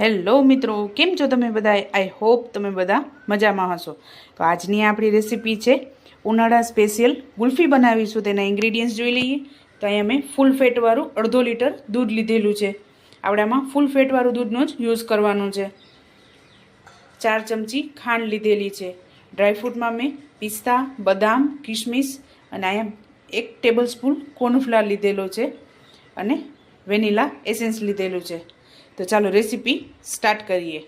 Hello મિત્રો, કેમ છો તમે બધા આઈ હોપ તમે બધા મજામાં હશો. તો આજની આપણી રેસીપી છે ઉનાળા સ્પેશિયલ ગુલ્ફી બનાવીશું. તેના ઇન્ગ્રીડિયન્ટ્સ જોઈ લઈએ. તો અહીંયા મેં ફૂલ ફેટવાળું અડધો લીટર દૂધ લીધેલું છે. આપણામાં ફૂલ ફેટવાળું દૂધનો જ યુઝ કરવાનું છે. ચાર ચમચી ખાંડ લીધેલી છે. ડ્રાયફ્રૂટમાં મેં પિસ્તા, બદામ કિશમિશ અને અહીંયા એક ટેબલ સ્પૂન કોર્નફ્લાર લીધેલો છે અને વેનીલા એસેન્સ લીધેલું છે. તો ચાલો રેસીપી સ્ટાર્ટ કરીએ.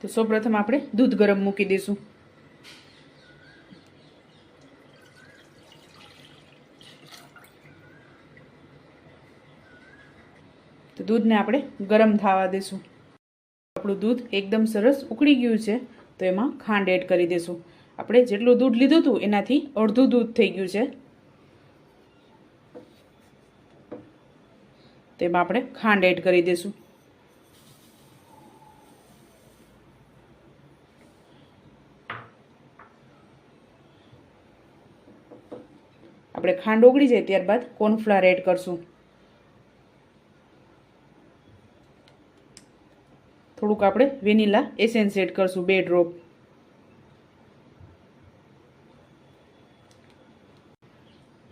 તો સૌપ્રથમ આપણે દૂધ ગરમ મૂકી દઈશું. તો દૂધને આપણે ગરમ થવા દઈશું. આપણું દૂધ એકદમ સરસ ઉકળી ગયું છે, તો એમાં ખાંડ એડ કરી દઈશું. આપણે જેટલું દૂધ લીધું હતું, એનાથી અડધું દૂધ થઈ ગયું છે. તેમાં આપણે ખાંડ એડ કરી દઈશું. આપણે ખાંડ ઓગળી જાય ત્યારબાદ કોર્નફ્લાવર એડ કરશું. થોડુંક આપણે વેનીલા એસેન્સ એડ કરશું, બે ડ્રોપ.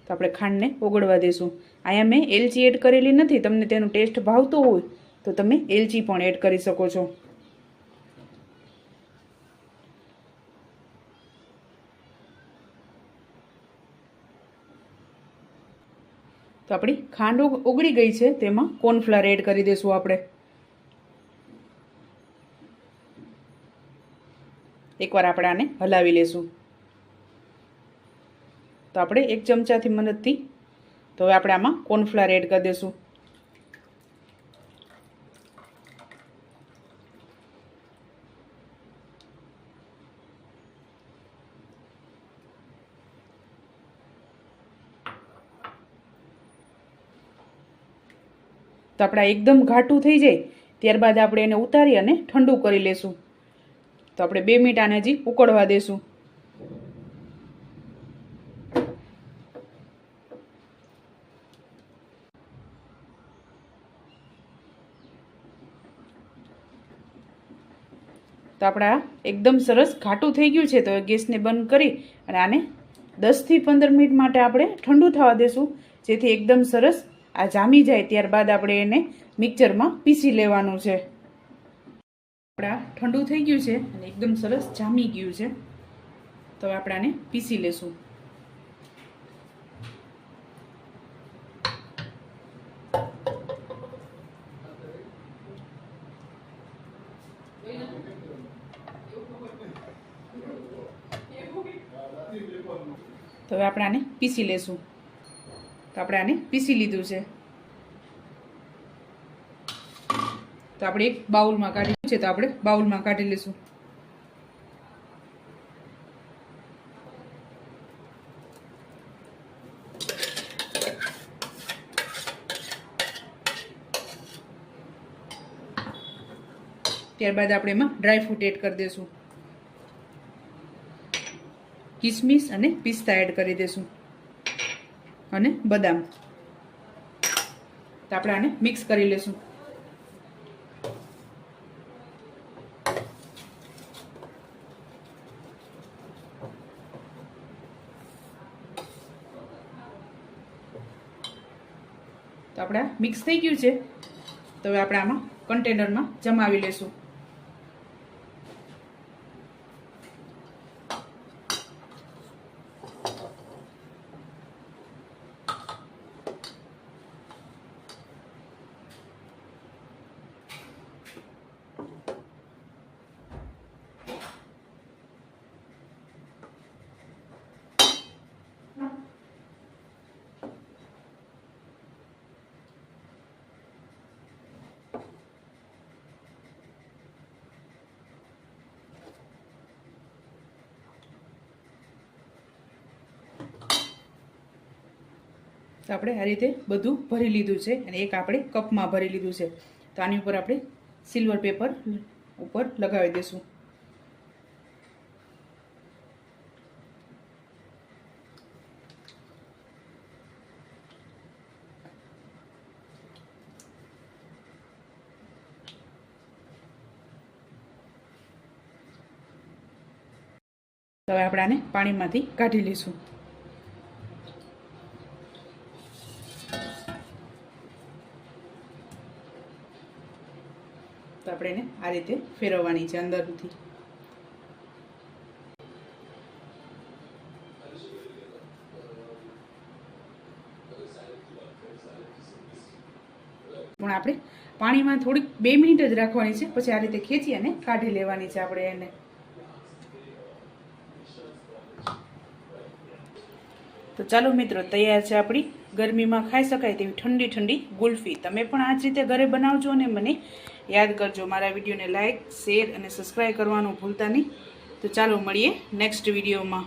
તો આપણે ખાંડને ઓગળવા દઈશું અહીંયા મેં એલચી એડ કરેલી નથી, તમને તેનો ટેસ્ટ ભાવતો હોય તો તમે એલચી પણ એડ કરી શકો છો. તો આપણી ખાંડ ઓગળી ગઈ છે, તેમાં કોર્નફ્લાવર એડ કરી દઈશું આપણે. એકવાર આપણે આને હલાવી લેશું. તો આપણે એક ચમચાથી મદદથી, તો હવે આપણે આમાં કોર્નફ્લાવર એડ કરી દઈશું તો આપણે એકદમ ઘાટું થઈ જાય, ત્યારબાદ આપણે એને ઉતારી અને ઠંડુ કરી લેશું. તો આપણે બે મિનિટ આને હજી ઉકળવા દેશું. તો આપણા એકદમ સરસ ઘાટું થઈ ગયું છે, તો ગેસને બંધ કરી અને આને દસથી પંદર મિનિટ માટે આપણે ઠંડુ થવા દેશું, જેથી એકદમ સરસ આ જામી જાય ત્યારબાદ આપણે એને મિક્સરમાં પીસી લેવાનું છે. આપણા ઠંડુ થઈ ગયું છે અને એકદમ સરસ જામી ગયું છે. તો આપણાને પીસી લેશું. તો હવે આપણે આને પીસી લેશું. તો આપણે આને પીસી લીધું છે. તો આપણે એક બાઉલમાં કાઢી છે, તો આપણે બાઉલમાં કાઢી લઈશું. ત્યારબાદ આપણે એમાં ડ્રાયફ્રૂટ એડ કરી દઈશું. કિસમિસ અને પિસ્તા એડ કરી દઈશું. અને બદામ. તો આપણે આને મિક્સ કરી લઈશું તો આપણે મિક્સ થઈ ગયું છે. તો હવે આપણે આમાં કન્ટેનરમાં જમાવી લેશું. તો આપણે આ રીતે બધું ભરી લીધું છે અને એક આપણે કપમાં ભરી લીધું છે. તો આની ઉપર આપણે સિલ્વર પેપર ઉપર લગાવી દઈશું તો હવે આપણે આને પાણીમાંથી કાઢી લઈશું. તો આપણે એને આ રીતે ફેરવવાની છે અંદરથી. પણ આપણે પાણીમાં થોડીક બે મિનિટ જ રાખવાની છે, પછી આ રીતે ખેંચી અને કાઢી લેવાની છે આપણે એને. તો ચાલો મિત્રો, તૈયાર છે આપણી ગરમીમાં ખાઈ શકાય તેવી ઠંડી ઠંડી ગુલ્ફી. તમે પણ આ જ રીતે ઘરે બનાવજો અને મને યાદ કરજો. મારા વિડીયોને લાઇક શેર અને સબસ્ક્રાઈબ કરવાનું ભૂલતા નહીં. તો ચાલો મળીએ નેક્સ્ટ વિડીયોમાં